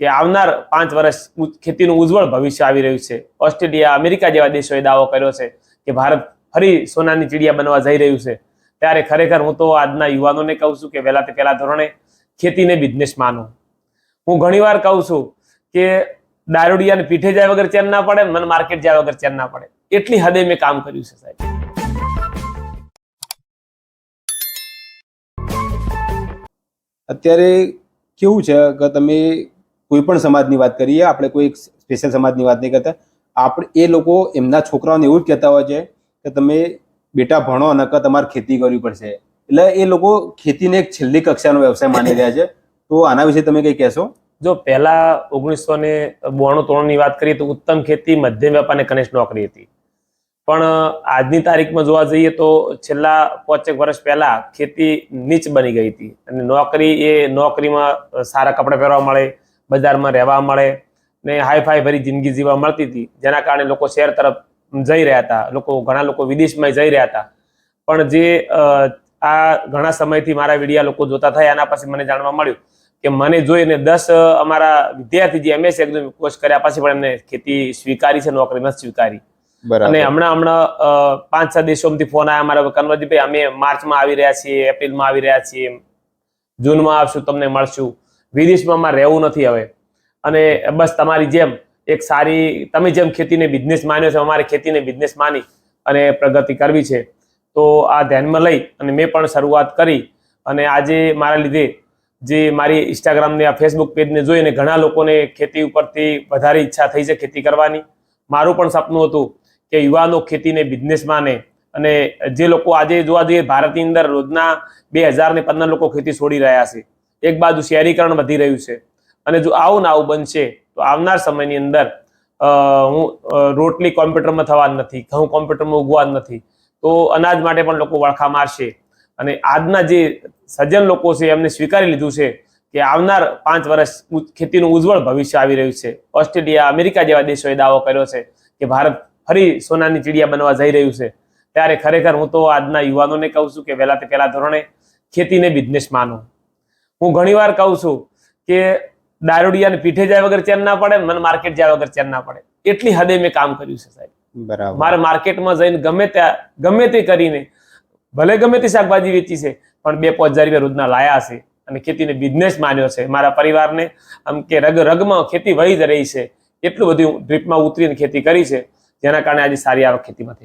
કે આવનાર પાંચ વર્ષ ખેતીનું ઉજ્જવળ ભવિષ્ય આવી રહ્યું છે. ઓસ્ટ્રેલિયા, અમેરિકા જેવા દેશોએ દાવો કર્યો છે કે ભારત ફરી સોનાની ચીડિયા બનવા જઈ રહ્યું છે. ત્યારે ખરેખર હું તો આજના યુવાનોને કહું છું કે વહેલા તે પહેલા ધોરણે ખેતીને બિઝનેસ માનો. હું ઘણીવાર કહું છું કે દારૂડિયાને પીઠે જાય વગર ચેન ના પડે, મને માર્કેટ જાય વગર ચેન ના પડે. એટલી હદે મેં કામ કર્યું છે સાહેબ. અત્યારે કેવું છે? કે તમે કોઈ પણ સમાજની વાત કરીએ, આપણે કોઈ સ્પેશિયલ સમાજની વાત નહીં કરતા. આપણે, એ લોકો એમના છોકરાઓને એવું જ કહેતા હોય છે કે તમે બેટા ભણો, નકર તમારે ખેતી કરવી પડશે. એટલે એ લોકો ખેતીને એક છેલ્લી કક્ષાનો વ્યવસાય માની રહ્યા છે. તો આના વિશે તમે કંઈ કહેશો? જો પહેલા ઓગણીસો ને બોણું ત્રણની વાત કરીએ તો ઉત્તમ ખેતી, મધ્યમ વેપાર અને કનિષ્ઠ નોકરી હતી. પણ આજની તારીખમાં જોવા જઈએ તો છેલ્લા પાંચેક વર્ષ પહેલા ખેતી નીચ બની ગઈ હતી. અને નોકરી એ નોકરીમાં સારા કપડાં પહેરવા મળે બજારમાં રહેવા મળે ને હાઈ ફાઈ ભરી જિંદગી જીવવા મળતી હતી. જેના કારણે લોકો શહેર તરફ જઈ રહ્યા હતા. લોકો ઘણા લોકો વિદેશમાં જઈ રહ્યા હતા. પણ જે આ ઘણા સમયથી મારા વિડીયા લોકો જોતા થયા એના પછી મને જાણવા મળ્યું કે મને જોઈને દસ અમારા વિદ્યાર્થી જે એમએસ એક્ઝામ કોર્સ કર્યા પછી પણ એમને ખેતી સ્વીકારી છે નોકરી નથી સ્વીકારી. અને હમણાં હમણાં પાંચ છ દેશોમાંથી ફોન આવ્યા મારા કન્વરજીભાઈ અમે માર્ચમાં આવી રહ્યા છીએ એપ્રિલમાં આવી રહ્યા છીએ જૂનમાં આવશું તમને મળશું. વિદેશમાં અમારે રહેવું નથી હવે. અને બસ તમારી જેમ એક સારી, તમે જેમ ખેતીને બિઝનેસ માન્યો છે, અમારે ખેતીને બિઝનેસ માની અને પ્રગતિ કરવી છે. તો આ ધ્યાનમાં લઈ અને મેં પણ શરૂઆત કરી અને આજે મારા લીધે જે મારી ઇન્સ્ટાગ્રામને આ ફેસબુક પેજને જોઈને ઘણા લોકોને ખેતી ઉપરથી વધારે ઈચ્છા થઈ છે ખેતી કરવાની. મારું પણ સપનું હતું કે યુવાનો ખેતીને બિઝનેસ માને અને જે લોકો આજે જોવા જઈએ ભારતની અંદર રોજના બે હજાર ને પંદર લોકો ખેતી છોડી રહ્યા છે. એક બાજુ શહેરીકરણ વધી રહ્યું છે. અને જો આવું ને આવું બનશે, તો આવનાર સમયની અંદર હું રોટલી કોમ્પ્યુટરમાં થવા નથી, ઘઉં કોમ્પ્યુટરમાં ઉગવાનું નથી, તો અનાજ માટે પણ લોકો વળખા મારશે. અને આજના જે સજ્જન લોકો છે, એમને સ્વીકારી લીધું છે કે આવનાર પાંચ વર્ષ ખેતીનું ઉજ્જવળ ભવિષ્ય આવી રહ્યું છે. ઓસ્ટ્રેલિયા, અમેરિકા જેવા દેશોએ દાવો કર્યો છે કે ભારત ફરી સોનાની ચીડિયા બનવા જઈ રહ્યું છે. ત્યારે ખરેખર હું તો આજના યુવાનોને કહું છું કે વહેલા તે પહેલા ધોરણે ખેતીને બિઝનેસ માનો. હું ઘણીવાર કહું છું કે દારૂડિયાને પીઠે જાય વગર ચેન ના પડે મને માર્કેટ જાય વગર ચેન ના પડે. એટલી હદે મેં કામ કર્યું છે સાહેબ. બરાબર. મારે માર્કેટમાં જઈને ગમે ત્યાં ગમે તે કરીને ભલે ગમે તે શાકભાજી વેચી છે પણ બે પાંચ હજાર રૂપિયા રોજના લાયા છે અને ખેતીને બિઝનેસ માન્યો છે. મારા પરિવારને આમ કે રગ રગમાં ખેતી વહી જ રહી છે. એટલું બધું ડ્રીપમાં ઉતરીને ખેતી કરી છે. જેના કારણે આજે સારી આવક ખેતીમાં થઈ